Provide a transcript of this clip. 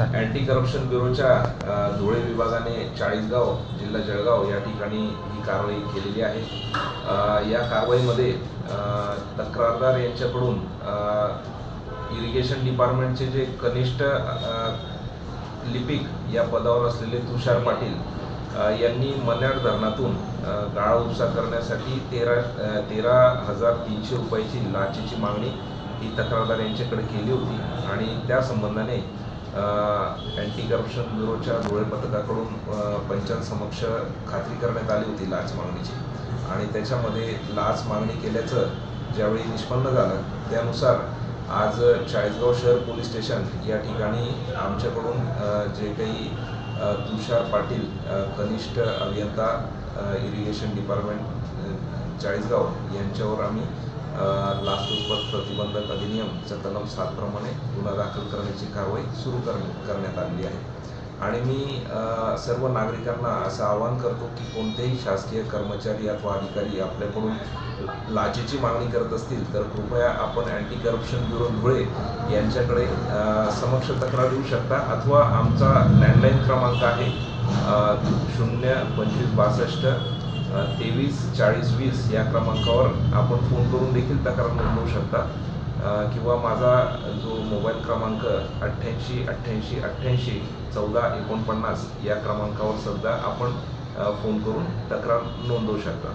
Anti corruption ब्युरोच्या धुळे विभागाने चाळीसगाव जिल्हा जळगाव या ठिकाणी ही कारवाई केलेली आहे. या कारवाईमध्ये तक्रारदार यांच्याकडून इरिगेशन डिपार्टमेंटचे जे कनिष्ठ लिपिक या पदावर असलेले तुषार पाटील यांनी मन्याड धरणातून गाळा उपसा करण्यासाठी तेरा तेरा हजार तीनशे रुपयाची लाचेची मागणी ही तक्रारदार यांच्याकडे केली होती. आणि त्या संबंधाने अँटी करप्शन ब्युरोच्या धुळे पथकाकडून पंचांसमक्ष खात्री करण्यात आली होती लाच मागणीची. आणि त्याच्यामध्ये लाच मागणी केल्याचं ज्यावेळी निष्पन्न झालं त्यानुसार आज चाळीसगाव शहर पोलीस स्टेशन या ठिकाणी आमच्याकडून जे काही तुषार पाटील कनिष्ठ अभियंता इरिगेशन डिपार्टमेंट चाळीसगाव यांच्यावर आम्ही लाच लाचलुचपत प्रतिबंधक अधिनियम कलम सातप्रमाणे गुन्हा दाखल करण्याची कारवाई सुरू कर करण्यात आलेली आहे. आणि मी सर्व नागरिकांना असं आवाहन करतो की कोणतेही शासकीय कर्मचारी अथवा अधिकारी आपल्याकडून लाचेची मागणी करत असतील तर कृपया आपण अँटी करप्शन ब्युरो धुळे यांच्याकडे समक्ष तक्रार देऊ शकता. अथवा आमचा लँडलाईन क्रमांक आहे शून्य पंचवीस बासष्ट तेवीस चाळीस वीस या क्रमांकावर आपण फोन करून देखील तक्रार नोंदवू शकता. किंवा माझा जो मोबाईल क्रमांक अठ्ठ्याऐंशी अठ्ठ्याऐंशी अठ्ठ्याऐंशी चौदा एकोणपन्नास या क्रमांकावर सुद्धा आपण फोन करून तक्रार नोंदवू शकता.